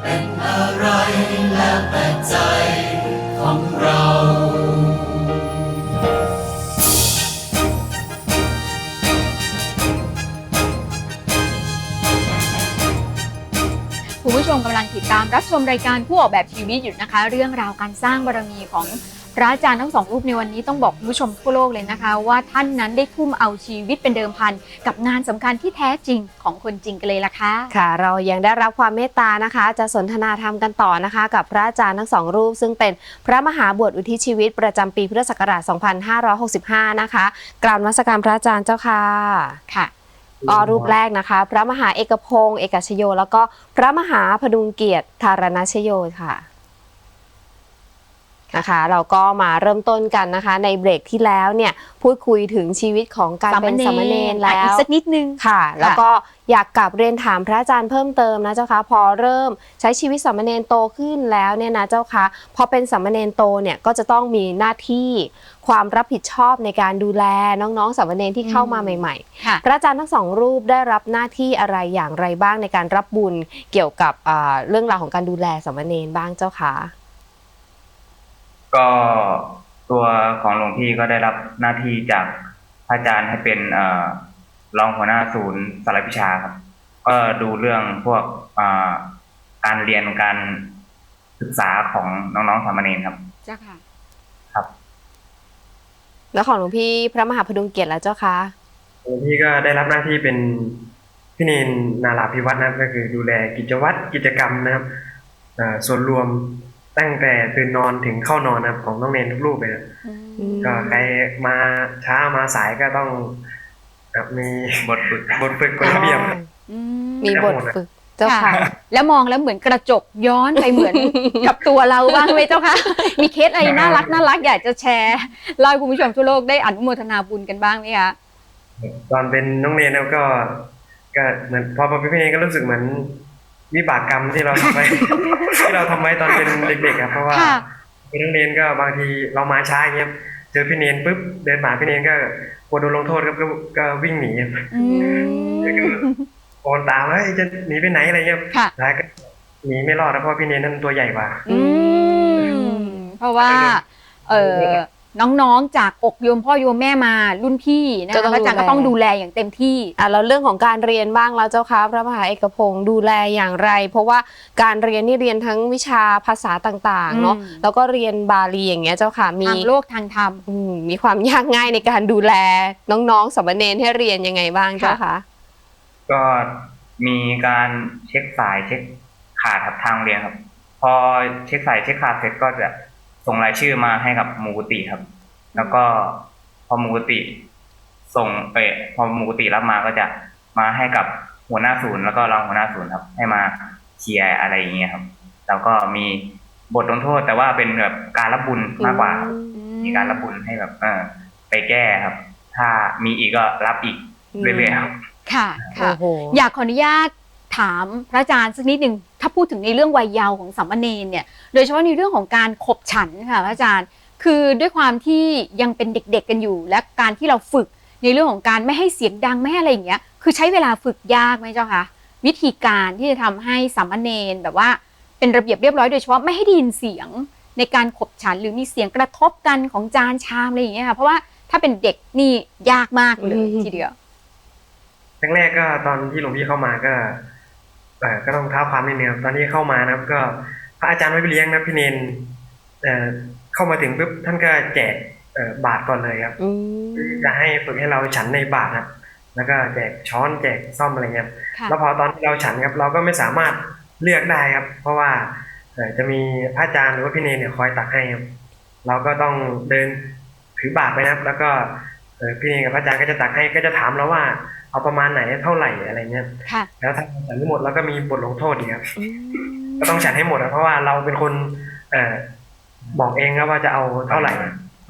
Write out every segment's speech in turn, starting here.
เป็นอะไรแล้วแต่ใจของเราคุณผู้ชมกำลังติดตามรับชมรายการผู้ออกแบบชีวิตอยู่นะคะ เรื่องราวการสร้างบารมีของ พระอาจารย์ทั้งสองรูปในวันนี้ต้องบอกคุณผู้ชมทั่วโลกเลยนะคะ ว่าท่านนั้นได้ทุ่มเอาชีวิตเป็นเดิมพัน กับงานสำคัญที่แท้จริงของคนจริงกันเลยล่ะค่ะค่ะ เรายังได้รับความเมตตานะคะ จะสนทนาธรรมกันต่อนะคะ กับพระอาจารย์ทั้งสองรูป ซึ่งเป็นพระมหาบวชอุทิศชีวิต ประจำปีพุทธศักราช 2565 นะคะ กราบมัสการพระอาจารย์เจ้าค่ะค่ะก็รูปแรกนะคะ พระมหาเอกพงศ์เอกชโย แล้วก็พระมหาพดุงเกียรติธารณชโยค่ะ นะคะ เราก็มาเริ่มต้นกันนะคะ ในเบรกที่แล้วเนี่ยพูดคุยถึงชีวิตของการเป็นสามเณรแล้อีกวสักนิดนึงค่ะ แล้วก็อยากกลับเรียนถามพระอาจารย์เพิ่มเติมนะเจ้าคะพอเริ่มใช้ชีวิตสามเณรโตขึ้นแล้วเนี่ยนะเจ้าคะพอเป็นสามเณรโตเนี่ยก็จะต้องมีหน้าที่ความรับผิดชอบในการดูแลน้องๆสามเณรที่เข้ามาอืมใหม่ค่ะๆพระอาจารย์ทั้งสองรูปได้รับหน้าที่อะไรอย่างไรบ้างในการรับบุญเกี่ยวกับอ่าเรื่องราวของการดูแลสามเณรบ้างเจ้าคะ ก็ตัวของหลวงพี่ก็ได้รับหน้าที่จากพระอาจารย์ให้เป็นเอ่อรองหัวหน้าศูนย์สารวิชาครับ ก็ดูเรื่องพวกเอ่อการเรียนการศึกษาของน้องๆสามเณรครับ เจ้าค่ะ ครับ แล้วของหลวงพี่พระมหาพดุงเกียรติแล้วเจ้าคะหลวงพี่ก็ได้รับหน้าที่เป็นพี่เนนนาราพิวัตรนะครับก็คือดูแลกิจวัตรกิจกรรมนะครับเอ่อส่วนรวม ตั้งแต่ตื่นนอนถึงเข้านอนนะครับของน้องเนนทุกรูปเลยนะอืมก็ใครมาช้ามาสายก็ต้องครับมีบทฝึกบทฝึกกฎระเบียบอืมีบทฝึกเจ้าค่ะ แล้วมองแล้วเหมือนกระจกย้อนไปเหมือนกับตัวเราบ้างไหมเจ้าคะมีเคสอะไรน่ารักน่ารักอยากจะแชร์เล่าให้คุณผู้ชมทั่วโลกได้อนุโมทนาบุญกันบ้างไหมคะตอนเป็นน้องเนนแล้วก็ ก็เหมือนพอเป็นพี่เนนก็รู้สึกเหมือน วิบากกรรมที่เราทำไว้ ที่เราทำไว้ตอนเป็นเด็กๆครับเพราะว่าค่ะเป็นนักเรียนก็บางทีเรามาช้าอย่างเงี้ยเจอพี่เนนปุ๊บเดินผ่านพี่เนนก็กลัวโดนลงโทษครับก็ก็วิ่งหนีครับอืม โอนตามเฮ้ยจะหนีไปไหนอะไรเงี้ยค่ะ แล้วก็หนีไม่รอดนะเพราะพี่เนนนั้นตัวใหญ่กว่า อืม เพราะว่า เออ น้องๆ จากอกโยมพ่อโยมแม่มารุ่นพี่นะก็คะต้องพระอาจารย์ก็ต้องดูแลอย่างเต็มที่ อะแล้วเรื่องของการเรียนบ้างแล้วเจ้าค่ะพระมหาเอกพงศ์ดูแลอย่างไร เพราะว่าการเรียนนี่เรียนทั้งวิชาภาษาต่างๆเนาะอืม แล้วก็เรียนบาลีอย่างเงี้ยเจ้าค่ะมีทางโลกทางธรรม อืมมีความยากง่ายในการดูแลน้องๆสามเณรให้เรียนยังไงบ้างเจ้าค่ะก็มีการเช็คสายเช็คขาดครับทางโรงเรียนครับ พอเช็คสายเช็คขาดเสร็จก็จะ ส่งรายชื่อมาให้กับหมูกุติครับ แล้วก็พอหมูกุติ ส่งเออพอหมูกุติรับมาก็จะมาให้กับหัวหน้าศูนย์แล้วก็รองหัวหน้าศูนย์ครับ ให้มาเคลียร์อะไรอย่างเงี้ยครับ แล้วก็มีบทลงโทษ แต่ว่าเป็นแบบการรับบุญมากกว่าครับมีการรับบุญให้แบบเออไปแก้ครับ ถ้ามีอีกก็รับอีกเรื่อยๆครับ ค่ะค่ะโอ้โหอยากขออนุญาตถามพระอาจารย์สักนิดหนึ่ง ถ้าพูดถึงในเรื่องวัยเยาว์ของสามเณรเนี่ย โดยเฉพาะในเรื่องของการขบฉันค่ะพระอาจารย์ คือด้วยความที่ยังเป็นเด็กๆกันอยู่ และการที่เราฝึกในเรื่องของการไม่ให้เสียงดังไม่ให้อะไรอย่างเงี้ย คือใช้เวลาฝึกยากไหมเจ้าคะวิธีการที่จะทำให้สามเณรแบบว่าเป็นระเบียบเรียบร้อยโดยเฉพาะไม่ให้ได้ยินเสียงในการขบฉันหรือมีเสียงกระทบกันของจานชามอะไรอย่างเงี้ยค่ะเพราะว่าถ้าเป็นเด็กนี่ยากมากเลยทีเดียวครั้งแรกก็ตอนที่หลวงพี่เข้ามาก็ เอ่อก็ต้องเท้าความนิดนึงครับตอนที่เข้ามานะครับ ก็พระอาจารย์ไม่ไปเลี้ยงนะพี่เนนเอ่อเข้ามาถึงปุ๊บท่านก็แจกเอ่อบาตรก่อนเลยครับอืมจะให้ฝึกให้เราฉันในบาตรนะแล้วก็แจกช้อนแจกซ่อมอะไรเงี้ยค่ะแล้วพอตอนที่เราฉันครับ เราก็ไม่สามารถเลือกได้ครับ เพราะว่าเอ่อจะมีพระอาจารย์หรือว่าพี่เนนเนี่ยคอยตักให้ครับเราก็ต้องเดินถือบาตรไปนะครับ แล้วก็เอ่อพี่เนนกับพระอาจารย์ก็จะตักให้ก็จะถามเราว่า เอาประมาณไหนเท่าไหร่อะไรเงี้ยค่ะแล้วถ้าฉันไม่หมดเราก็มีบทลงโทษอีกครับอืมก็ต้องฉันให้หมดนะเพราะว่าเราเป็นคน เอ่อบอกเองครับว่าจะเอาเท่าไหร่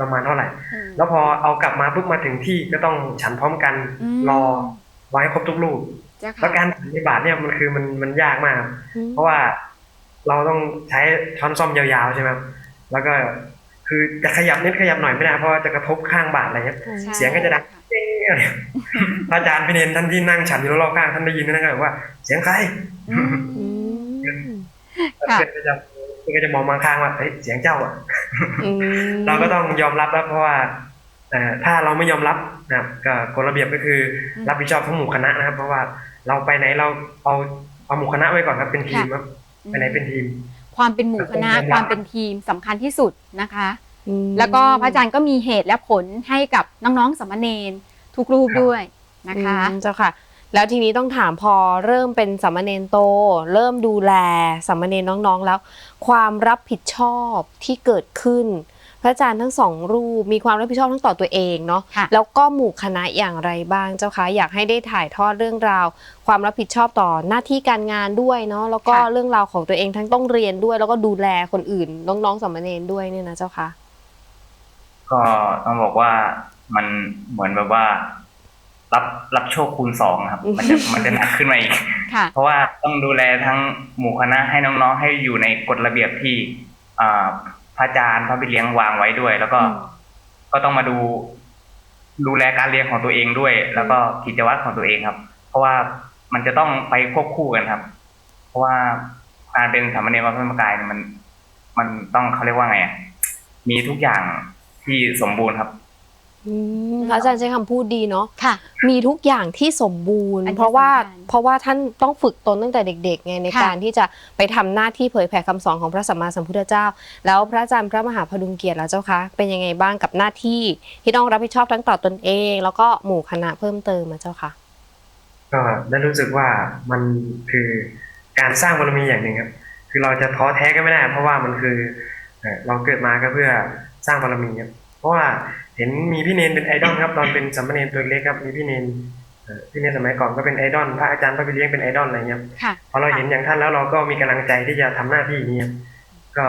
ประมาณเท่าไหร่อืมแล้วพอเอากลับมาปุ๊บมาถึงที่ก็ต้องฉันพร้อมกันอืมรอไว้ครบทุกลูกเจ้าแล้วค่ะการฉันในบาทเนี่ยมันคือมันมันยากมากครับเพราะว่าเราต้องใช้ช้อนซ่อมยาวๆใช่ไหมครับแล้วก็คือจะขยับนิดขยับหน่อยไม่ได้เพราะว่าจะกระทบข้างบาทอะไรเงี้ยใช่เสียงก็จะดังเอ๊ะอะไร พระอาจารย์พี่เนนท่านที่นั่งฉันอยู่รอบๆข้างท่านได้ยินท่านก็แบบว่า เสียงใครอืมอืมค่ะเพื่อนก็จะเพื่อนก็จะมองบางข้างว่าเฮ้ยเสียงเจ้าอะอืมเราก็ต้องยอมรับแล้วเพราะว่าเอ่อถ้าเราไม่ยอมรับนะครับก็กฎระเบียบก็คืออมรับผิดชอบทั้งหมู่คณะนะครับ เพราะว่าเราไปไหนเราเอาเอาหมู่คณะไว้ก่อนครับเป็นทีมครับไปไหนเป็นทีม ความเป็นหมู่คณะครับความเป็นทีมสำคัญที่สุดนะคะอืมแล้วก็พระอาจารย์ก็มีเหตุและผลให้กับน้องๆสามเณร ทุกรูปด้วยนะคะอืมเจ้าค่ะ แล้วทีนี้ต้องถามพอเริ่มเป็นสามเณรโต เริ่มดูแลสามเณรน้องๆแล้ว ความรับผิดชอบที่เกิดขึ้น พระอาจารย์ทั้งสองรูปมีความรับผิดชอบทั้งต่อตัวเองเนาะค่ะ แล้วก็หมู่คณะอย่างไรบ้างเจ้าคะอยากให้ได้ถ่ายทอดเรื่องราว ความรับผิดชอบต่อหน้าที่การงานด้วยเนาะแล้วก็ค่ะ เรื่องราวของตัวเองทั้งต้องเรียนด้วย แล้วก็ดูแลคนอื่นน้องๆสามเณรด้วยเนี่ยนะเจ้าคะก็ต้องบอกว่า มันเหมือนแบบว่า รับรับโชคคูณสองครับ มันจะมันจะหนักขึ้นมาอีกค่ะเพราะว่าต้องดูแลทั้งหมู่คณะให้น้องๆให้อยู่ในกฎระเบียบที่อ่าพระอาจารย์พระบิดเลี้ยงวางไว้ด้วย แล้วก็อืมก็ต้องมาดู ดูแลการเรียนของตัวเองด้วย แล้วก็กิจวัตรของตัวเองครับ เพราะว่ามันจะต้องไปควบคู่กันครับ เพราะว่าการเป็นสามเณรวัดพระธรรมกายเนี่ยมัน มันต้องเขาเรียกว่าไงอะมีทุกอย่างที่สมบูรณ์ครับอืม พระอาจารย์ใช้คำพูดดีเนาะค่ะ มีทุกอย่างที่สมบูรณ์อันนี้เพราะว่าสำคัญเพราะว่าท่านต้องฝึกตนตั้งแต่เด็กๆไงในค่ะการที่จะไปทำหน้าที่เผยแผ่คำสอนของพระสัมมาสัมพุทธเจ้า แล้วพระอาจารย์พระมหาพดุงเกียรติแล้วเจ้าคะเป็นยังไงบ้างกับหน้าที่ที่ต้องรับผิดชอบทั้งต่อตนเอง แล้วก็หมู่คณะเพิ่มเติมมาเจ้าค่ะก็ได้รู้สึกว่ามันคือการสร้างบารมีอย่างหนึ่งครับคือเราจะท้อแท้ก็ไม่ได้ เพราะว่ามันคือเอ่อเราเกิดมาก็เพื่อสร้างบารมีครับ เพราะว่าเห็นมีพี่เนนเป็นไอดอลครับตอนเป็นสามเณรตัวเล็กครับมีพี่เนนเอ่อพี่เนนสมัยก่อนก็เป็นไอดอลพระอาจารย์พระบิดเลี้ยงเป็นไอดอลอะไรเงี้ยครับค่ะพอเราเห็นอย่างท่านแล้วเราก็มีกำลังใจที่จะทำหน้าที่นี้ครับก็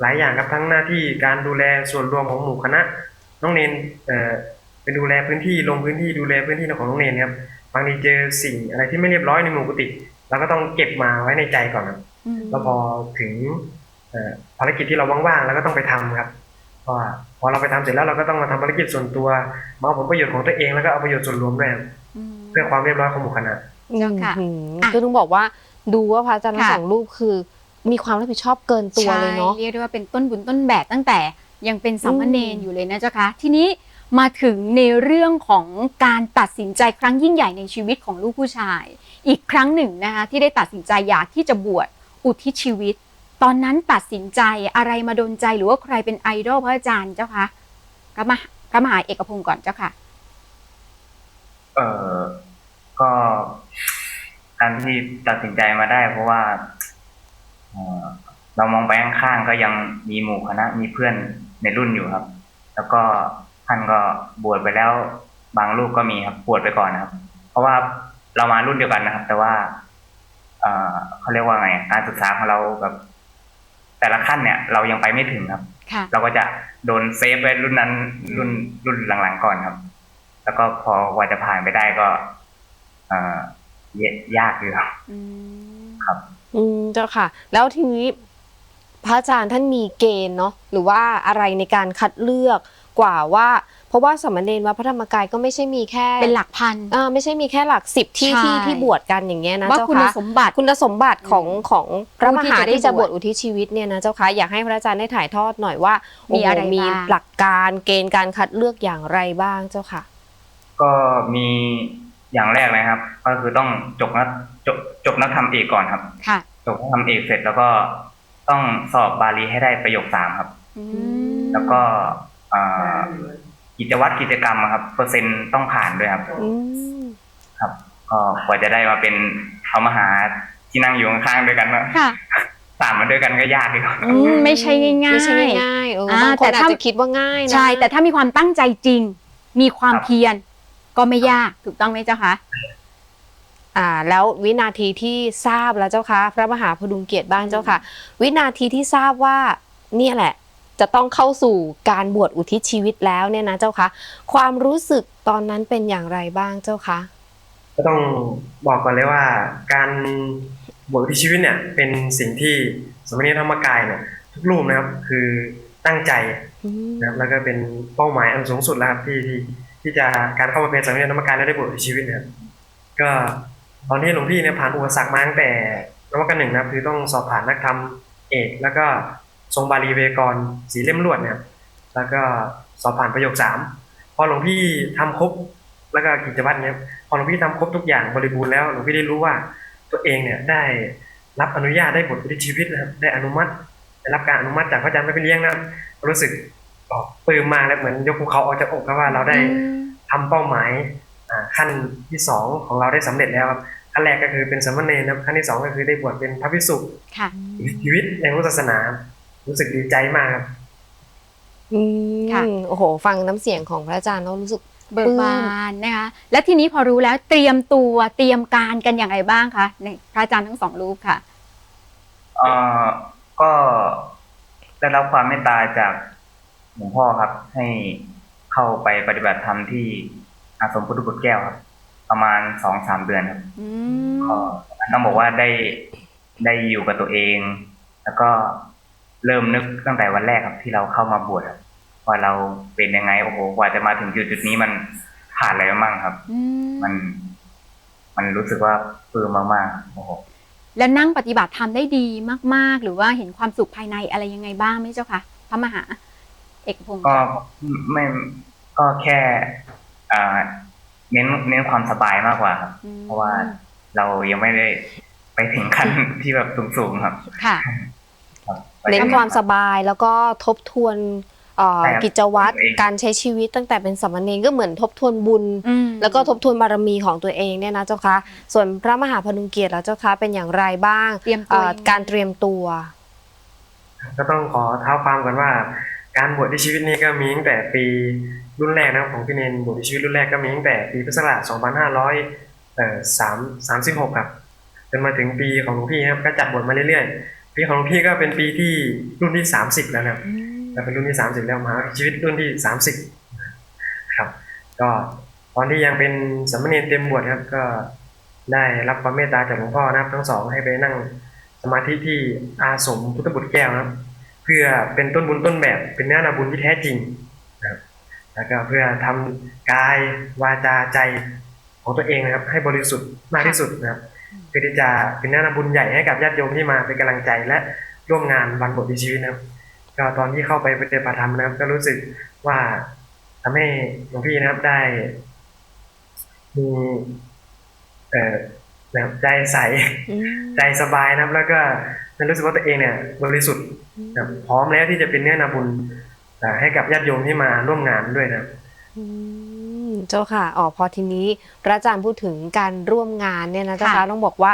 หลายอย่างครับทั้งหน้าที่การดูแลส่วนรวมของหมู่คณะน้องเนนเอ่อไปดูแลพื้นที่ลงพื้นที่ดูแลพื้นที่ของน้องเนนครับบางทีเจอสิ่งอะไรที่ไม่เรียบร้อยในหมู่กุฏิเราก็ต้องเก็บมาไว้ในใจก่อนครับอืมแล้วพอถึงเอ่อภารกิจที่เราว่างๆเราก็ต้องไปทำครับเพราะ ว่าพอเราไปทำเสร็จแล้วเราก็ต้องมาทำภารกิจส่วนตัวมาเอาผลประโยชน์ของตัวเองแล้วก็เอาประโยชน์ส่วนรวมด้วยครับอืมเพื่อความเรียบร้อยของหมู่คณะเจ้าค่ะอืมอะก็ต้องบอกว่าดูว่าพระอาจารย์ทั้งค่ะสองรูปคือ มีความรับผิดชอบเกินตัวเลยเนาะใช่เรียกได้ว่าเป็นต้นบุญต้นแบบตั้งแต่ยังเป็นสามเณรอืมอยู่เลยนะเจ้าคะทีนี้มาถึงในเรื่องของการตัดสินใจครั้งยิ่งใหญ่ในชีวิตของลูกผู้ชาย อีกครั้งหนึ่งนะคะที่ได้ตัดสินใจอยากที่จะบวชอุทิศชีวิต ตอนนั้นตัดสินใจอะไรมาดนใจหรือว่าใครเป็นไอดอลพระอาจารย์เจ้าคะพระมหาพระมหาเอกพงศ์ก่อนเจ้าค่ะ เออก็การที่ตัดสินใจมาได้ เพราะว่าเรามองไปข้างๆก็ยังมีหมู่คณะมีเพื่อนในรุ่นอยู่ครับ แล้วก็ท่านก็บวชไปแล้ว บางลูกก็มีครับบวชไปก่อนนะครับ เพราะว่าเรามารุ่นเดียวกันนะครับ แต่ว่า เออเขาเรียกว่าไงการศึกษาของเราแบบ แต่ละขั้นเนี่ยเรายังไปไม่ถึงครับค่ะเราก็จะโดนเซฟไว้รุ่นนั้นรุ่นรุ่นหลังๆก่อนครับ แล้วก็พอกว่าจะผ่านไปได้ก็ เอ่อยากอยู่ครับอืมอืมเจ้าค่ะ แล้วทีนี้พระอาจารย์ท่านมีเกณฑ์เนาะหรือว่าอะไรในการคัดเลือกกว่าว่า เพราะว่าสามเณรวัดพระธรรมกายก็ไม่ใช่มีแค่เป็นหลักพันอ่าไม่ใช่มีแค่หลักสิบที่ใช่ที่ที่บวชกันอย่างเงี้ยนะว่าเจ้าคุณค่ะสมบัติคุณสมบัติของของพระมหาผู้ที่จะได้ที่จะบบววชชอุทิศชีวิตเนี่ยนะเจ้าค่ะอยากให้พระอาจารย์ได้ถ่ายทอดหน่อยว่ามีโโหอะไรมีบ้างหลักการเกณฑ์การคัดเลือกอย่างไรบ้างเจ้าค่ะ ก็มีอย่างแรกนะครับ ก็คือต้องจบนักจบจบนักธรรมเอกก่อนครับค่ะจบนักธรรมเอกเสร็จแล้วก็ต้องสอบบาลีให้ได้ประโยคสามครับอืมแล้วก็เอ่อ กิจวัตรกิจกรรมอะครับ เปอร์เซ็นต์ต้องผ่านด้วยครับ อืมครับก็กว่าจะได้มาเป็นเอามาหาที่นั่งอยู่ข้างๆด้วยกันว่าค่ะ สามมาด้วยกันก็ยากอยู่อืมไม่ใช่ง่ายๆ ไม่ใช่ง่ายๆเอออ่าบางคนแต่อาจถ้า จะคิดว่าง่ายนะ ใช่ แต่ถ้ามีความตั้งใจจริง มีความครับ เพียรก็ไม่ยากถูกต้องไหมเจ้าคะ อ่าแล้ววินาทีที่ทราบแล้วเจ้าค่ะ พระมหาพดุงเกียรติบ้างเจ้าค่ะ วินาทีที่ทราบว่าเนี่ยแหละ จะต้องเข้าสู่การบวชอุทิศชีวิตแล้วเนี่ยนะเจ้าคะความรู้สึกตอนนั้นเป็นอย่างไรบ้างเจ้าคะก็ต้องบอกก่อนเลยว่า การบวชอุที่ชีวิตเนี่ย เป็นสิ่งที่สมณีธรรมกายเนี่ยทุกรูปนะครับคือตั้งใจนะครับแล้วก็เป็นเป้าหมายอันสูงสุดแล้วครับที่ที่ที่จะการเข้ามาเป็นสมณีธรรมกายและได้บวชที่ชีวิตนะครับก็ตอนที่หลวงพี่เนี่ยผ่านอุปสรรคมาตั้งแต่นวกหนึ่งนะคือต้องสอบผ่านนักธรรมเอก แล้วก็ ทรงบาลีเวกรสีเล่มลวดนะครับแล้วก็สอบผ่านประโยคสามพอหลวงพี่ทำครบแล้วก็กิจวัตรเนี่ยพอหลวงพี่ทำครบทุกอย่างบริบูรณ์แล้วหลวงพี่ได้รู้ว่าตัวเองเนี่ยได้รับอนุญาตได้บทวิชีวิตนะครับได้อนุมัติได้รับการอนุมัติจากพระอาจารย์ไม่เป็นเลี้ยงนะครับรู้สึกอ๋อปลื้มมากและเหมือนยกภูเขาออกจากอกครับว่าเราได้ทำเป้าหมายอ่าขั้นที่สองของเราได้สำเร็จแล้วครับขั้นแรกก็คือเป็นสามเณรนะครับขั้นที่สองก็คือได้บวชเป็นพระภิกษุค่ะชีวิตในพุทธศาสนา รู้สึกดีใจมากครับอืมค่ะ โอ้โห ฟังน้ำเสียงของพระอาจารย์แล้วรู้สึก เบิกบานนะคะ และทีนี้พอรู้แล้วเตรียมตัวเตรียมการกันอย่างไรบ้างคะในพระอาจารย์ทั้งสองรูปค่ะ เอ่อก็ได้รับความเมตตาจากหลวงพ่อครับ ให้เข้าไปปฏิบัติธรรมที่อาสมพุทธบุตรแก้วครับ ประมาณสองสามเดือนครับ อืก็มต้องบอกว่าได้ได้อยู่กับตัวเอง แล้วก็ เริ่มนึกตั้งแต่วันแรกครับที่เราเข้ามาบวชครับว่าเราเป็นยังไงโอ้โหกว่าจะมาถึงจุดจุดๆนี้มันผ่านอะไรมาบ้างครับอืมมัน มันรู้สึกว่าปลื้มมากๆโอ้โหแล้วนั่งปฏิบัติธรรมได้ดีมาก ๆ หรือว่าเห็นความสุขภายในอะไรยังไงบ้างไหมเจ้าคะพระมหา เอกพงศ์ก็ไม่ก็แค่อ่าเน้นเน้นความสบายมากกว่าครับอืมเพราะว่าเรายังไม่ได้ไปถึงขั้นที่แบบสูงๆครับ ค่ะครับ เน้นความสบายแล้วก็ทบทวนเอ่อใช่ครับกิจวัตรตัวเองการใช้ชีวิตตั้งแต่เป็นสามเณรก็เหมือนทบทวนบุญอืมแล้วก็ทบทวนบารมีของตัวเองเนี่ยนะเจ้าคะส่วนพระมหาพนุงเกียรติแล้วเจ้าคะเป็นอย่างไรบ้างเตรียมตัวเอ่อยังไงการเตรียมตัว ก็ต้องขอเท้าความกันว่า การบวชในชีวิตนี้ก็มีตั้งแต่ปีรุ่นแรกนะครับของพี่เนนบวชในชีวิตรุ่นแรกก็มีตั้งแต่ปีพุทธศักราช2500เอ่อ3 36ครับจนมาถึงปีของหลวงพี่ครับก็จัดบวชมาเรื่อยๆ ปีของหลวงพี่ก็เป็นปีที่รุ่นที่30แล้วนะครับเราเป็นรุ่นที่30แล้วมหาชีวิตรุ่นที่30ครับ ก็ตอนที่ยังเป็นสามเณรเต็มบวชครับก็ได้รับความเมตตาจากหลวงพ่อนะครับ ทั้งสองให้ไปนั่งสมาธิที่อาสมพุทธบุตรแก้วนะครับ เพื่อเป็นต้นบุญต้นแบบเป็นเนื้อนาบุญที่แท้จริงนะครับแล้วก็เพื่อทำกายวาจาใจ ของตัวเองนะครับ ให้บริสุทธิ์มากที่สุดนะครับเพื่อที่จะเป็นเนื้อนาบุญใหญ่ให้กับญาติโยมที่มาเป็นกำลังใจและร่วมงานวันบวชในชีวิตนะครับก็ตอนที่เข้าไปปฏิบัติธรรมนะครับ ก็รู้สึกว่าทำให้หลวงพี่นะครับได้มีเอ่อแบบใจใสใจสบายนะครับ แล้วก็รู้สึกว่าตัวเองเนี่ย บริสุทธิ์แบบพร้อมแล้วที่จะเป็นเนื้อนาบุญเอ่อให้กับญาติโยมที่มาร่วมงานด้วยนะครับอืม เจ้าค่ะอ๋อพอทีนี้พระอาจารย์พูดถึงการร่วมงานเนี่ยนะเจ้าค่ะค่ะต้องบอกว่า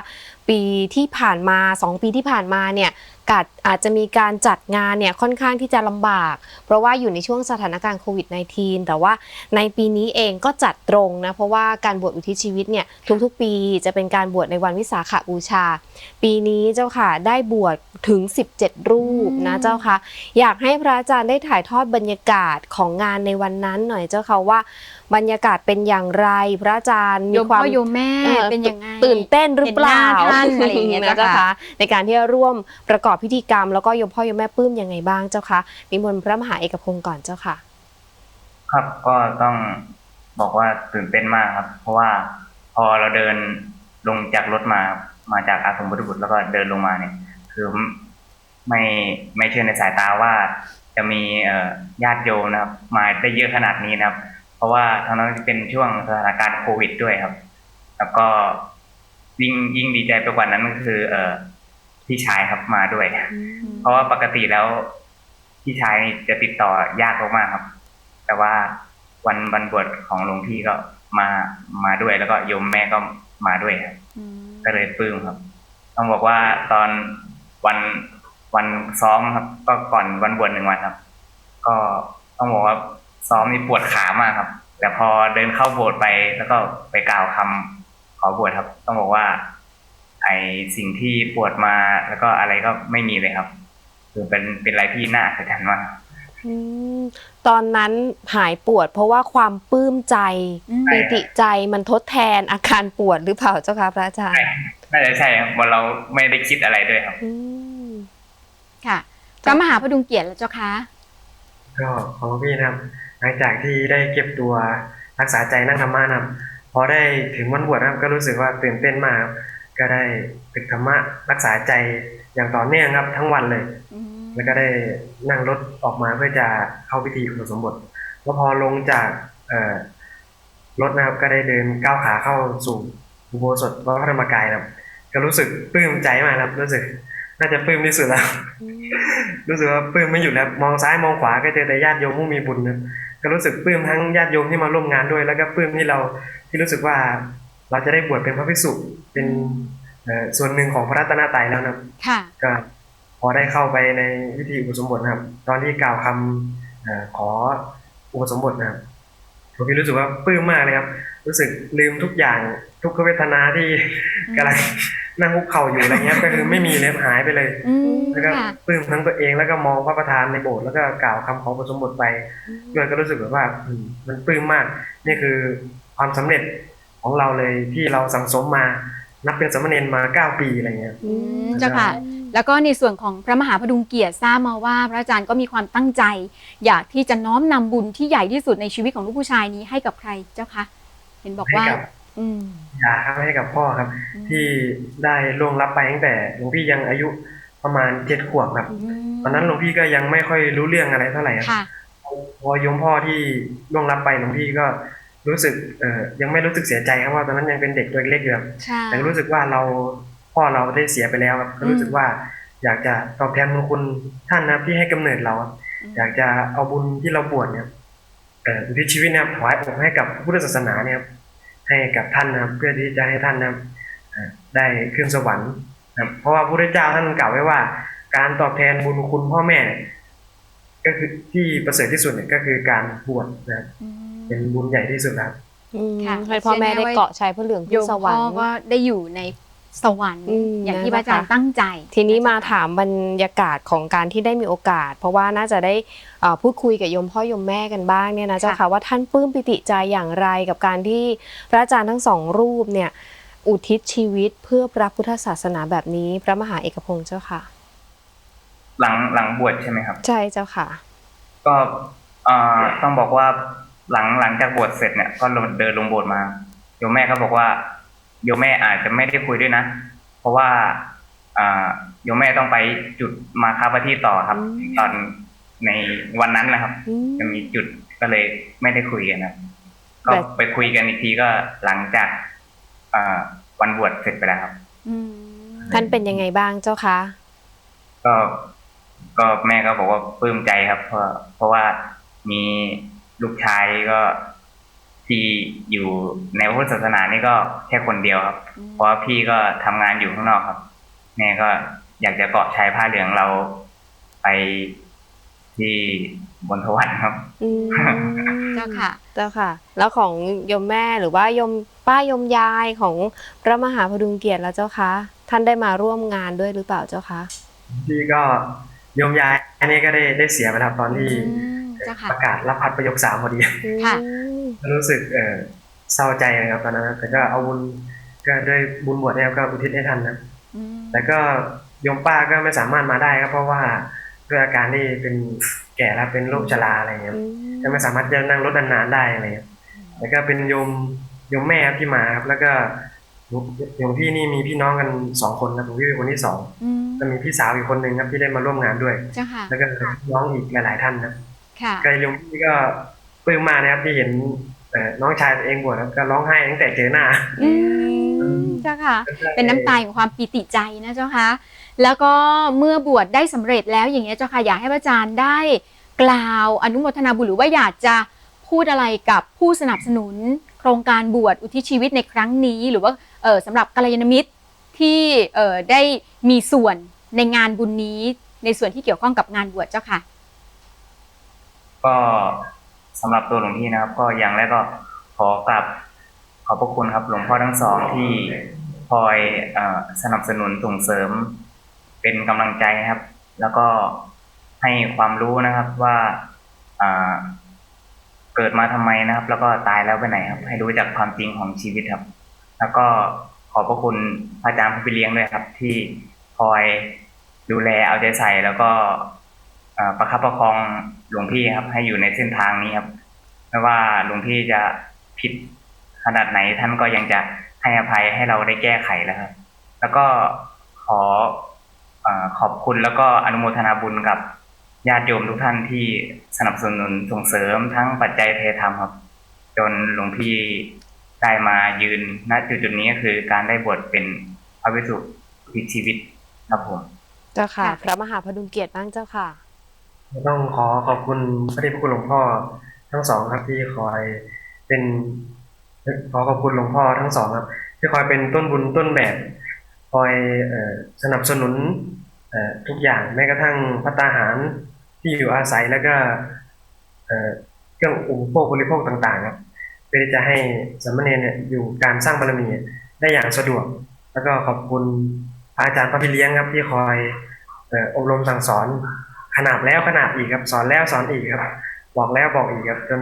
ปีที่ผ่านมาสองปีที่ผ่านมาเนี่ย กาดอาจจะมีการจัดงานเนี่ยค่อนข้างที่จะลำบาก เพราะว่าอยู่ในช่วงสถานการณ์โควิด -19 แต่ว่าในปีนี้เองก็จัดตรงนะเพราะว่าการบวชอุทิศชีวิตเนี่ยทุกๆ ปีจะเป็นการบวชในวันวิสาขบูชา ปีนี้เจ้าค่ะได้บวชถึง 17 รูปนะเจ้าค่ะอยากให้พระอาจารย์ได้ถ่ายทอดบรรยากาศของงานในวันนั้นหน่อยเจ้าค่ะว่า บรรยากาศเป็นอย่างไรพระอาจารย์โยมีมควาพ่มอโยมแม่เอ่อเป็นยังไงตื่นเต้นหรือเปล่าเห็นหน้าท่านอะไรอย่างเงี้ยนะเจ้าเจ้าค่ะค่ะในการที่จะร่วมประกอบพิธีกรรมแล้วก็โยมพ่อโยมแม่ปลื้มยังไงบ้างเจ้าคะนิมนต์พระมหาเอกพงศ์ก่อนเจ้าค่ะ ครับก็ต้องบอกว่าตื่นเต้นมากครับ เพราะว่าพอเราเดินลงจากรถมามาจากอาสมพุทธบุตรแล้วก็เดินลงมาเนี่ย คือไม่ไม่เชื่อในสายตาว่าจะมีญาติโยมนะครับ มาได้เยอะขนาดนี้นะครับ เพราะว่าทั้งนั้นเป็นช่วงสถานการณ์โควิดด้วยครับ แล้วก็ยิ่งยิ่งดีใจไปกว่านั้นก็คือ เออ พี่ชายครับมาด้วย เพราะว่าปกติแล้ว พี่ชายนี่จะติดต่อยากมากๆครับ แต่ว่าวันวันบวชของหลวงพี่ก็มามาด้วยแล้วก็โยมแม่ก็มาด้วยครับอืมก็เลยปลื้มครับ ต้องบอกว่าตอนวันวันซ้อมครับ ก็ก่อนวันบวชหนึ่งวันครับ ก็ต้องบอกว่าซ้อมนี่ปวดขามากครับ แต่พอเดินเข้าโบสถ์ไปแล้วก็ไปกล่าวคำขอบวชครับ ต้องบอกว่า ไอสิ่งที่ปวดมาแล้วก็อะไรก็ไม่มีเลยครับ คือเป็นเป็นอะไรที่น่าอัศจรรย์มากอืมตอนนั้นหายปวด เพราะว่าความปลื้มใจอืมใช่ปิติใจมันทดแทนอาการปวดหรือเปล่าเจ้าค่ะพระอาจารย์น่าจะใช่ครับเพราะเราไม่ได้คิดอะไรด้วยครับอืมค่ะพระมหาพดุงเกียรติแล้วเจ้าคะก็ของพี่นะครับหลังจากที่ได้เก็บตัวรักษาใจนั่งธรรมะนะครับพอได้ถึงวันบวชนะครับก็รู้สึกว่าตื่นเต้นมากครับ ก็ได้ฝึกธรรมะรักษาใจอย่างต่อเนื่องครับทั้งวันเลยอืมแล้วก็ได้นั่งรถออกมาเพื่อจะเข้าพิธีอุปสมบทแล้วพอลงจากเอ่อรถนะครับก็ได้เดินก้าวขาเข้าสู่อุโบสถวัดพระธรรมกายนะครับ ก็รู้สึกปลื้มใจมากครับ รู้สึกน่าจะปลื้มที่สุดแล้ว รู้สึกว่าปลื้มไม่หยุดแล้วมองซ้ายมองขวาก็เจอแต่ญาติโยมผู้มีบุญนะก็รู้สึกปลื้มทั้งญาติโยมที่มาร่วมงานด้วย แล้วก็ปลื้มที่เราที่รู้สึกว่า เราจะได้บวชเป็นพระภิกษุเป็นเอ่อส่วนหนึ่งของพระรัตนตรัยแล้วนะครับค่ะก็พอได้เข้าไปในพิธีอุปสมบทนะครับ ตอนที่กล่าวคำเอ่อขออุปสมบทนะครับผมพี่รู้สึกว่าปลื้มมากเลยครับ รู้สึกลืมทุกอย่างทุกขเวทนาที่กำลังนั่งคุกเข่าอยู่อะไรเงี้ยก็คือไม่มีเลยหายไปเลยอืมแล้วก็ค่ะปลื้มทั้งตัวเองแล้วก็มองพระประธานในโบสถ์แล้วก็กล่าวคำขออุปสมบทไปด้วยก็รู้สึกแบบว่าอืมมันปลื้มมาก นี่คือความสำเร็จ ของเราเลยที่เราสังสมมานับเป็นสามเณรมาเก้าปีอะไรเงี้ยอืมเจ้าค่ะ แล้วก็ในส่วนของพระมหาพดุงเกียรติทราบมาว่า พระอาจารย์ก็มีความตั้งใจ อยากที่จะน้อมนำบุญที่ใหญ่ที่สุดในชีวิตของลูกผู้ชายนี้ให้กับใครเจ้าคะเห็นบอกว่าให้กับอืมอยากครับให้กับพ่อครับอืมที่ได้ล่วงลับไปตั้งแต่หลวงพี่ยังอายุประมาณเจ็ดขวบครับตอนนั้นหลวงพี่ก็ยังไม่ค่อยรู้เรื่องอะไรเท่าไหร่ครับค่ะพอโยมพ่อที่ล่วงลับไปหลวงพี่ก็ รู้สึกเอ่อยังไม่รู้สึกเสียใจครับว่าตอนนั้นยังเป็นเด็กตัวเล็กอยู่ครับใช่แต่รู้สึกว่าเราพ่อเราได้เสียไปแล้วครับก็รู้สึกว่าอยากจะตอบแทนบุญคุณท่านนะครับที่ให้กำเนิดเราครับอยากจะเอาบุญที่เราบวชเนี่ยเอ่ออุทิศชีวิตนะครับถวายอกให้กับพุทธศาสนาเนี่ยครับให้กับท่านนะครับเพื่อที่จะให้ท่านนะครับเอ่อได้ขึ้นสวรรค์นะครับเพราะว่าพระพุทธเจ้าท่านกล่าวไว้ว่า การตอบแทนบุญคุณพ่อแม่เนี่ยก็คือที่ประเสริฐที่สุดเนี่ยก็คือการบวชนะครับอืม เป็นบุญใหญ่ที่สุดแล้วอืมค่ะให้พ่อแม่ได้เกาะชายพระเหลืองโยขึ้นมสวรพ่รอค์ก็ได้อยู่ในสวรรค์อืมอย่างที่พระอาจารย์นะคะตั้งใจ ทีนี้มาถามบรรยากาศของการที่ได้มีโอกาส เพราะว่าน่าจะได้เอ่อพูดคุยกับโยมพ่อโยมแม่กันบ้างเนี่ยนะเจ้าค่ะว่าท่านปลื้มปิติใจอย่างไรกับการที่พระอาจารย์ทั้งสองรูปเนี่ยอุทิศชีวิตเพื่อพระพุทธศาสนาแบบนี้ พระมหาเอกพงศ์เจ้าค่ะ หลังหลังบวชใช่ไหมครับ ใช่เจ้าค่ะ ก็เอ่อต้องบอกว่า หลังหลังจากบวชเสร็จเนี่ยก็ลงเดินลงโบสถ์มาโยมแม่ก็บอกว่าโยมแม่อาจจะไม่ได้คุยด้วยนะ เพราะว่าอ่าโยมแม่ต้องไปจุดมาคาปฏิต่อครับอืมตอนในวันนั้นนะครับอืมจะมีจุดก็เลยไม่ได้คุยกันครับก็แต่ไปคุยกันอีกทีก็หลังจากอ่าวันบวชเสร็จไปแล้วครับอืมท่านเป็นยังไงบ้างเจ้าคะก็ก็แม่ก็บอกว่าปลื้มใจครับ เพราะเพราะว่ามี ลูกชายก็ที่อยู่ในพุทธศาสนานี่ก็แค่คนเดียวครับ เพราะว่าพี่ก็ทำงานอยู่ข้างนอกครับแม่ก็อยากจะเกาะชายผ้าเหลืองเราไปที่บนทวันครับอืมเจ้าค่ะ เจ้าค่ะ แล้วของโยมแม่หรือว่าโยมป้าโยมยายของพระมหาพดุงเกียรติแล้วเจ้าคะท่านได้มาร่วมงานด้วยหรือเปล่าเจ้าคะพี่ก็โยมยายอันนี้ก็ได้ได้เสียไปแล้วตอนที่อืมเจ้าค่ะ ประกาศรับพัดประโยคสามพอดีค่ะอืมรู้สึกเออเศร้าใจนะครับตอนนั้นนะแต่ก็เอาบุญก็ด้วยบุญบวชเนี่ยก็อุทิศให้ท่านนะอืมแต่ก็โยมป้าก็ไม่สามารถมาได้ครับเพราะว่าด้วยอาการที่เป็นแก่แล้วเป็นโรคชราอะไรเงี้ยอืมก็ไม่สามารถจะนั่งรถนานๆได้อะไรเงี้ยแล้วก็เป็นโยมโยมแม่ครับที่มาครับ แล้วก็โยมพี่นี่มีพี่น้องกันสองคนครับผมพี่เป็นคนที่สองอืมก็มีพี่สาวอีกคนหนึ่งครับที่ได้มาร่วมงานด้วยเจ้าค่ะแล้วก็น้องอีกหลาย ๆ ท่านนะ ค่ะก็โยมพี่ก็ปลื้มมากนะครับที่เห็นเอ่อน้องชายตัวเองบวชแล้วก็ร้องไห้ตั้งแต่เจอหน้าอืมเจ้าค่ะ เป็นน้ำตาของความปีติใจนะเจ้าค่ะ แล้วก็เมื่อบวชได้สำเร็จแล้วอย่างเงี้ยเจ้าค่ะอยากให้พระอาจารย์ได้ กล่าวอนุโมทนาบุญหรือว่าอยากจะพูดอะไรกับผู้สนับสนุน โครงการบวชอุทิศชีวิตในครั้งนี้ หรือว่าเออสำหรับกัลยาณมิตรที่เออได้มีส่วนในงานบุญนี้ในส่วนที่เกี่ยวข้องกับงานบวชเจ้าค่ะ ก็สำหรับตัวหลวงพี่นะครับ ก็อย่างแรกก็ขอกราบขอบพระคุณครับ หลวงพ่อทั้งสองที่คอยอสนับสนุนส่งเสริม เป็นกำลังใจครับ แล้วก็ให้ความรู้นะครับว่าเกิดมาทำไมนะครับ แล้วก็ตายแล้วไปไหนครับ ให้รู้จักความจริงของชีวิตครับ แล้วก็ขอบพระคุณพระอาจารย์ผู้ไปเลี้ยงด้วยครับ ที่คอยดูแลเอาใจใส่แล้วก็ ประคับประคองหลวงพี่ครับ ให้อยู่ในเส้นทางนี้ครับไม่ว่าหลวงพี่จะผิดขนาดไหนท่านก็ยังจะให้อภัยให้เราได้แก้ไขแล้วครับ แล้วก็ขอเอ่อขอบคุณแล้วก็อนุโมทนาบุญกับญาติโยมทุกท่านที่สนับสนุนส่งเสริมทั้งปัจจัยเทธรรมครับ จนหลวงพี่ได้มายืนณจุดจุดๆนี้ก็คือการได้บวชเป็นพระภิกษุพิชีวิตครับผม เจ้าค่ะค่ะพระมหาพดุงเกียรติบ้างเจ้าค่ะ ต้องขอขอบคุณพระเดชพระคุณหลวงพ่อทั้งสองครับที่คอยเป็นขอขอบคุณหลวงพ่อทั้งสองครับที่คอยเป็นต้นบุญต้นแบบ คอยอสนับสนุนทุกอย่างแม้กระทั่งพัตาหารที่อยู่อาศัยแล้วก็เครื่องอุปโภคบริโภคต่างๆครับเพื่อจะให้สามเณรเนี่ยอยู่การสร้างบารมีได้อย่างสะดวก แล้วก็ขอบคุณอาจารย์พระพี่เลี้ยงครับที่คอยอบรมสั่งสอน ขนาบแล้วขนาบอีกครับ สอนแล้วสอนอีกครับ บอกแล้วบอกอีกครับจน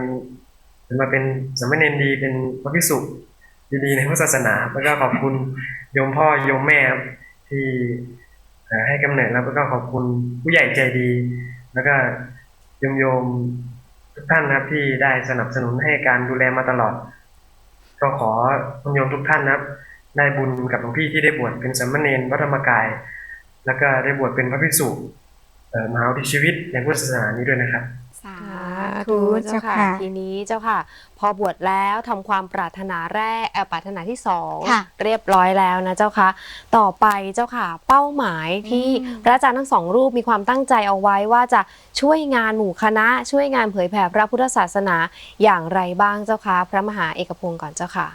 จนมาเป็นสามเณรดีเป็นพระภิกษุดีๆในพุทธศาสนาครับแล้วก็ขอบคุณโยมพ่อโยมแม่ที่ให้กำเนิดแล้วก็ขอบคุณผู้ใหญ่ใจดี แล้วก็โยมโยมทุกท่านนะครับที่ได้สนับสนุนให้การดูแลมาตลอด ก็ขอคุณโยมทุกท่านนะครับได้บุญกับหลวงพี่ที่ได้บวชเป็นสามเณรวัดธรรมกาย แล้วก็ได้บวชเป็นพระภิกษุ เอ่อมหาวิถีชีวิตในพุทธศาสนานี้ด้วยนะครับสาสาธุธุเจ้าเจ้าค่ะค่ะ ทีนี้เจ้าค่ะ พอบวชแล้วทำความปรารถนาแรกเอ่อปรารถนาที่สองค่ะเรียบร้อยแล้วนะเจ้าค่ะ ต่อไปเจ้าค่ะ เป้าหมายที่อืมพระอาจารย์ทั้งสองรูปมีความตั้งใจเอาไว้ว่าจะช่วยงานหมู่คณะ ช่วยงานเผยแผ่พระพุทธศาสนาอย่างไรบ้างเจ้าค่ะ พระมหาเอกพงศ์ก่อนเจ้าค่ะ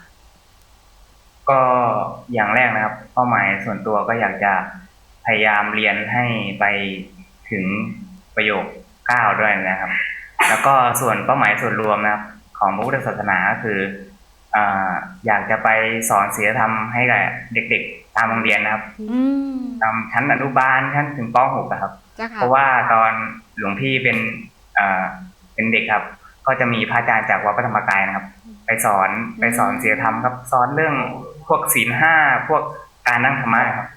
ก็อย่างแรกนะครับ เป้าหมายส่วนตัวก็อยากจะพยายามเรียนให้ไป ถึงประโยคเก้าด้วยนะครับ แล้วก็ส่วนเป้าหมายส่วนรวมนะครับ ของพระพุทธศาสนาก็คืออ่าอยากจะไปสอนศีลธรรมให้กับเด็กๆ ตามโรงเรียนนะครับอืมตามชั้นอนุบาลชั้นถึงป .6 อะครับเจ้าค่ะเพราะว่าตอนหลวงพี่เป็นเอ่อเป็นเด็กครับ ก็จะมีพระอาจารย์จากวัดพระธรรมกายนะครับ ไปสอนไปสอนศีลธรรมครับ สอนเรื่องพวกศีลห้าพวกการนั่งธรรมะครับ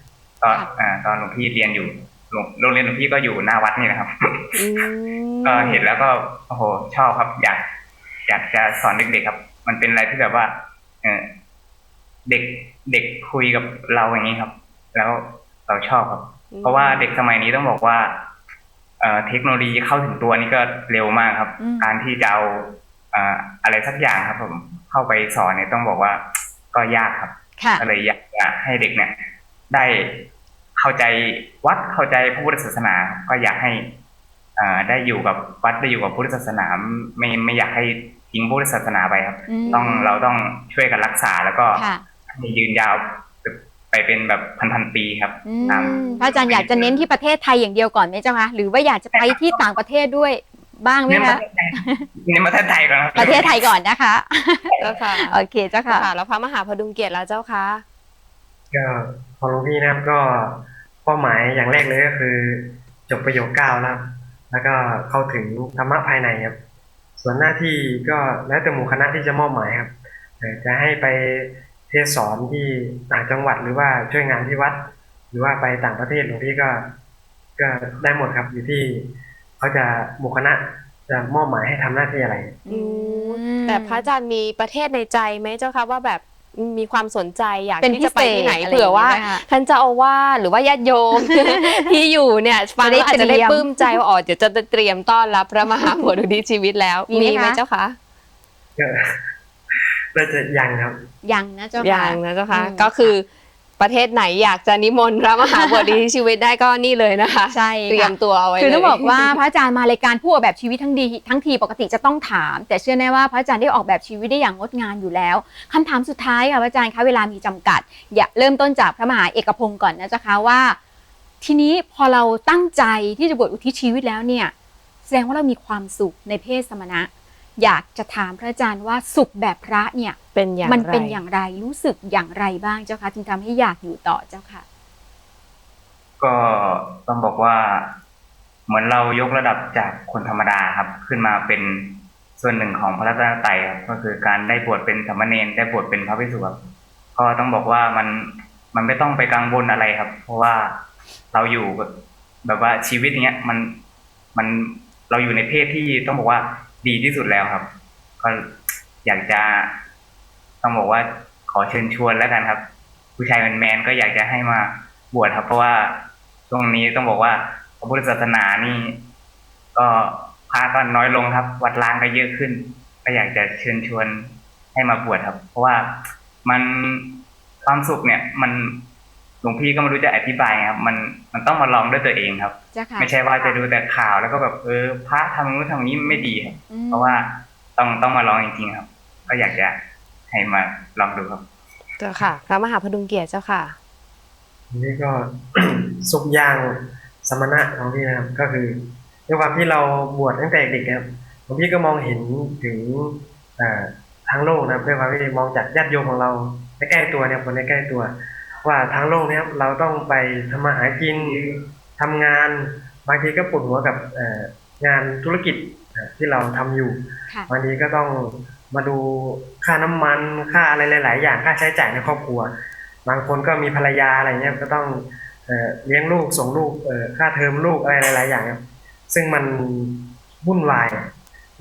ตอนอ่าตอนหลวงพี่เรียนอยู่ โรงโรงเรียนหลวงพี่ก็อยู่หน้าวัดนี่นะครับอืมก็เห็นแล้วก็โอ้โหชอบครับ อยาก อยากจะสอนเด็กๆครับ มันเป็นอะไรที่แบบว่า เออเด็กเด็กคุยกับเราอย่างนี้ครับ แล้วเราชอบครับ เพราะว่าเด็กสมัยนี้ต้องบอกว่าเอ่อเทคโนโลยีเข้าถึงตัวนี่ก็เร็วมากครับอืมการที่จะเอาเอ่ออะไรสักอย่างครับ ผมเข้าไปสอนเนี่ยต้องบอกว่าก็ยากครับค่ะก็เลยอยากจะให้เด็กเนี่ย ได้ เข้าใจวัดเข้าใจพระพุทธศาสนา ก็อยากให้อ่าได้อยู่กับวัดได้อยู่กับพุทธศาสนา ไม่ไม่อยากให้ทิ้งพุทธศาสนาไปครับมต้องเราต้องช่วยกันรักษาแล้วก็ค่ะให้ยืนยาวไปเป็นแบบพันพันๆปีครับอืตามมพระอาจารย์อยากจะเน้นที่ประเทศไทยอย่างเดียวก่อนไหมเจ้าคะหรือว่าอยากจะไปที่ต่างประเทศด้วยบ้างไหมเน้นประคะเทศไทยเน้นประเทศไทยก่อนครับประเทศไทยก่อนนะคะเจ้าค่ะโอเคเจ้าเจ้าค่ะค่ะแล้วพระมหาพดุงเกียรติแล้วเจ้าค่ะก็ของหลวงพี่นะครับก็ เป้าหมายอย่างแรกเลยก็คือ จบประโยคเก้าแล้วแล้วก็เข้าถึงธรรมะภายในครับ ส่วนหน้าที่ก็แล้วแต่หมู่คณะที่จะมอบหมายครับจะให้ไปเทศสอนที่ต่างจังหวัดหรือว่าช่วยงานที่วัด หรือว่าไปต่างประเทศหลวงพี่ก็ ก็ได้หมดครับอยู่ที่เขาจะหมู่คณะจะมอบหมายให้ทำหน้าที่อะไรแต่พระอาจารย์มีประเทศในใจไหมเจ้าคะว่าแบบ มีความสนใจอยากเป็นที่จะไปที่ไหนพิเศษอะไรเผื่อว่าอย่างเงี้ยค่ะท่านเจ้าอาวาสหรือว่าญาติโยม ที่อยู่เนี่ยฟังจะได้แล้วอาจจะได้เตรียมปลื้มใจว่าอ๋อเดี๋ยวจะเตรียมต้อนรับพระมหาโพธิธิชีวิตแล้วมีไหมมีไหมคะ เจ้าค่ะก็น่าจะยังครับ ยังนะเจ้ายัค่ะงนะเจ้าค่ะอืมก็คือ ประเทศไหนอยากจะนิมนต์พระมหาโพธิธิชีวิตได้ก็นี่เลยนะคะใช่เตรียมค่ะตัวเอาไว้คือต้องเลยบอกว่าพระอาจารย์มารายการผู้ออกแบบชีวิตทั้งดีทั้งทีปกติจะต้องถาม แต่เชื่อแน่ว่าพระอาจารย์ได้ออกแบบชีวิตได้อย่างงดงามอยู่แล้วคำถามสุดท้ายค่ะพระอาจารย์คะเวลามีจำกัด อย่าเริ่มต้นจากพระมหาเอกพงศ์ก่อนนะเจ้าคะว่า ทีนี้พอเราตั้งใจที่จะบวชอุทิศชีวิตแล้วเนี่ย แสดงว่าเรามีความสุขในเพศสมณะ อยากจะถามพระอาจารย์ว่าสุขแบบพระเนี่ยเป็นอย่างมันเป็นไรอย่างไรรู้สึกอย่างไรบ้างเจ้าคะจึงทำให้อยากอยู่ต่อเจ้าค่ะ ก็ต้องบอกว่า เหมือนเรายกระดับจากคนธรรมดาครับ ขึ้นมาเป็นส่วนหนึ่งของพระรัตนตรัยครับก็คือการได้บวชเป็นสามเณรได้บวชเป็นพระภิกษุครับก็ต้องบอกว่ามันมันไม่ต้องไปกังวลอะไรครับ เพราะว่าเราอยู่แบบแบบว่าชีวิตเนี้ยมันมันเราอยู่ในเพศที่ต้องบอกว่า ดีที่สุดแล้วครับ ก็อยากจะต้องบอกว่าขอเชิญชวนแล้วกันครับ ผู้ชายแมนๆก็อยากจะให้มาบวชครับ เพราะว่าช่วงนี้ต้องบอกว่าพระพุทธศาสนานี่ ก็พระก็น้อยลงครับ วัดล้างก็เยอะขึ้น ก็อยากจะเชิญชวนให้มาบวชครับ เพราะว่ามันความสุขเนี่ย มัน ลวงพี่ก็ไม่รู้จะอธิบายไงครับ มันมันต้องมาลองด้วยตัวเองครับเจ้าค่ะไม่ใช่ว่าจะดูแต่ข่าวแล้วก็แบบเออพระทำนู้นทำนี้ไม่ดีครับอืมเพราะว่าต้องต้องมาลองจริงๆครับ ก็อยากจะให้มาลองดูครับเจ้าค่ะพระมหาพดุงเกียรติเจ้าค่ะอันนี้ก็สุขอย่างสมณะของพี่นะครับก็คือด้วยความที่เราบวชตั้งแต่เด็กนะครับหลวงพี่ก็มองเห็นถึงเอ่อทางโลกนะครับด้วยความที่มองจากญาติโยมของเราใกล้ๆตัวเนี่ยคนใกล้ๆตัว ว่าทางโลกเนี่ยครับเราต้องไปทำมาหากินทำงาน บางทีก็ปวดหัวกับเอ่องานธุรกิจเอ่อที่เราทำอยู่ค่ะบางทีก็ต้องมาดูค่าน้ำมันค่าอะไรหลาย ๆ อย่างค่าใช้จ่ายในครอบครัว บางคนก็มีภรรยาอะไรเงี้ยก็ต้องเอ่อเลี้ยงลูกส่งลูกเอ่อค่าเทอมลูกอะไรหลาย ๆ อย่างครับซึ่งมันวุ่นวาย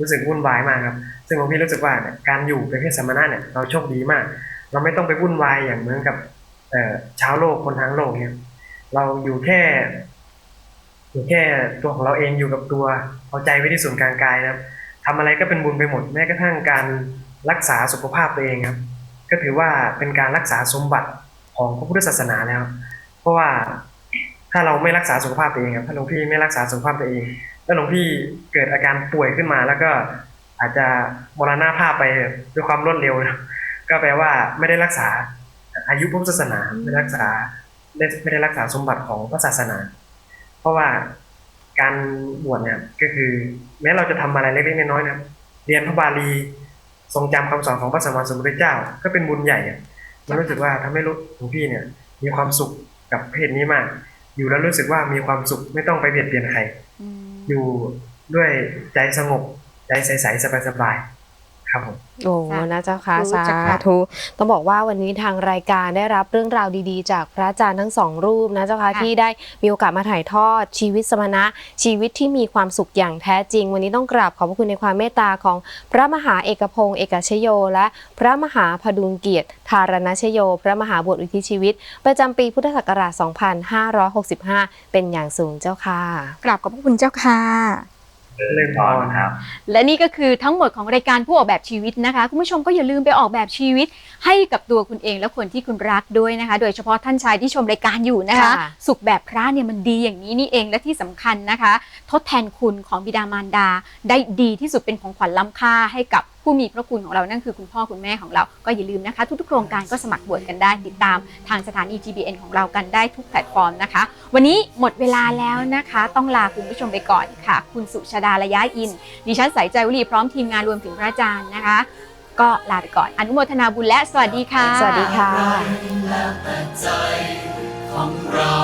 รู้สึกวุ่นวายมากครับ ซึ่งผมพี่รู้สึกว่าเนี่ยการอยู่เป็นเพศสมณะเนี่ยเราโชคดีมาก เราไม่ต้องไปวุ่นวายอย่างเหมือนกับเอ่อ ชาวโลกคนทั้งโลกเนี่ย เราอยู่แค่ อยู่แค่ตัวของเราเองอยู่กับตัวเอาใจไว้ที่ศูนย์กลางกายนะครับทำอะไรก็เป็นบุญไปหมดแม้กระทั่งการรักษาสุขภาพตัวเองครับ ก็ถือว่าเป็นการรักษาสมบัติของพระพุทธศาสนาแล้ว เพราะว่าถ้าเราไม่รักษาสุขภาพตัวเองครับถ้าหลวงพี่ไม่รักษาสุขภาพตัวเอง แล้วหลวงพี่เกิดอาการป่วยขึ้นมา แล้วก็อาจจะมรณภาพไปด้วยความรวดเร็วนะก็แปลว่าไม่ได้รักษา อายุพระพุทธศาสนาไม่ได้รักษาไม่ได้รักษาสมบัติของพระศาสนา เพราะว่าการบวชเนี่ยก็คือ แม้เราจะทำอะไรเล็กๆน้อยๆนะครับเรียนพระบาลีทรงจำคำสอนของพระสัมมาสัมพุทธเจ้า ก็เป็นบุญใหญ่อะมันรู้สึกว่าทำให้รู้หลวงพี่เนี่ย มีความสุขกับเพศนี้มาก อยู่แล้วรู้สึกว่ามีความสุขไม่ต้องไปเบียดเบียนใครอืมอยู่ด้วยใจสงบใจใสๆสบายๆ ครับผมโอ้นะเจ้าค่ะรู้สาจักค่ะธุต้องบอกว่าวันนี้ทางรายการได้รับเรื่องราวดีๆ จากพระอาจารย์ทั้งสองรูปนะเจ้าค่ะที่ได้มีโอกาสมาถ่ายทอดชีวิตสมณะ ชีวิตที่มีความสุขอย่างแท้จริง วันนี้ต้องกราบขอบพระคุณในความเมตตาของพระมหาเอกพงศ์เอกชโย และพระมหาพดุงเกียรติธารณชโย พระมหาบวชอุทิศชีวิต ประจำปีพุทธศักราช 2565 เป็นอย่างสูงเจ้าค่ะกราบขอบพระคุณเจ้าค่ะ เล่นพรครับ และนี่ก็คือทั้งหมดของรายการผู้ออกแบบชีวิตนะคะ คุณผู้ชมก็อย่าลืมไปออกแบบชีวิต ให้กับตัวคุณเองและคนที่คุณรักด้วยนะคะ โดยเฉพาะท่านชายที่ชมรายการอยู่นะคะ ค่ะ สุขแบบพระเนี่ยมันดีอย่างนี้นี่เองและที่สำคัญนะคะ ทดแทนคุณของบิดามารดา ได้ดีที่สุดเป็นของขวัญล้ำค่าให้กับ ผู้มีพระคุณของเรานั่นคือคุณพ่อคุณแม่ของเราก็อย่าลืมนะคะ ทุกๆโครงการก็สมัครบวชกันได้ติดตามทางสถานี GBN ของเรากันได้ทุกแพลตฟอร์มนะคะ วันนี้หมดเวลาแล้วนะคะ ต้องลาคุณผู้ชมไปก่อนค่ะ คุณสุชาดาระยะอินดิฉันสายใจวุลีพร้อมทีมงานรวมถึงพระอาจารย์นะคะ ก็ลาไปก่อน อนุโมทนาบุญและสวัสดีค่ะ สวัสดีค่ะของเรา